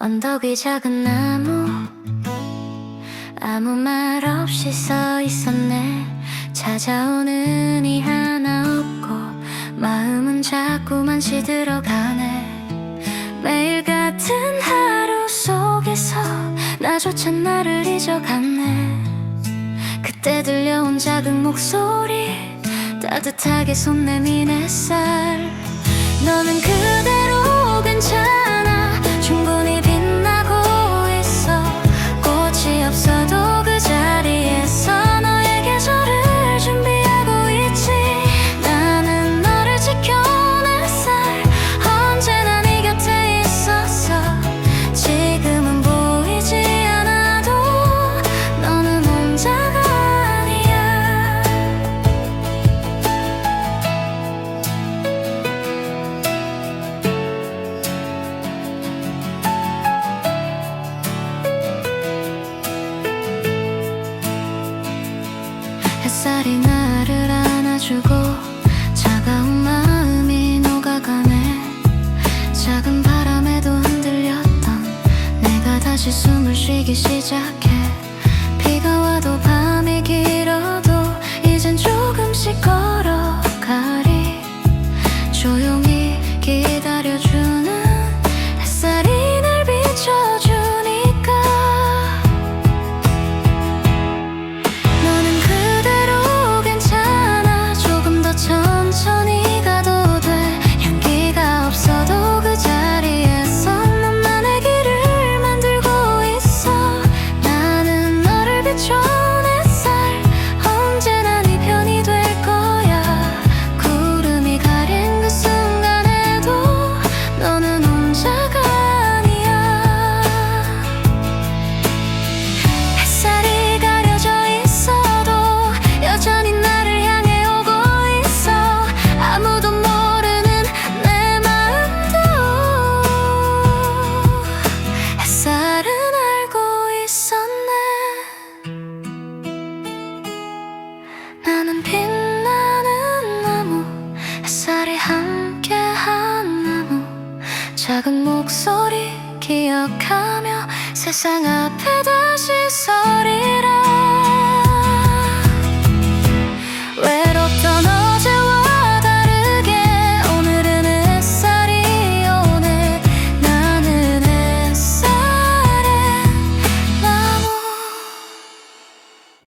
언덕 위 작은 나무. 아무 말 없이 서 있었네. 찾아오는 이 하나 없고 마음은 자꾸만 시들어 가네. 매일 같은 하루 속에서 나조차 나를 잊어갔네. 그때 들려온 작은 목소리 따뜻하게 손 내민 햇살 햇살이 나를 안아주고 차가운 마음이 녹아가네. 작은 바람에도 흔들렸던 내가 다시 숨을 쉬기 시작해 기억하며 세상 앞에 다시 서리라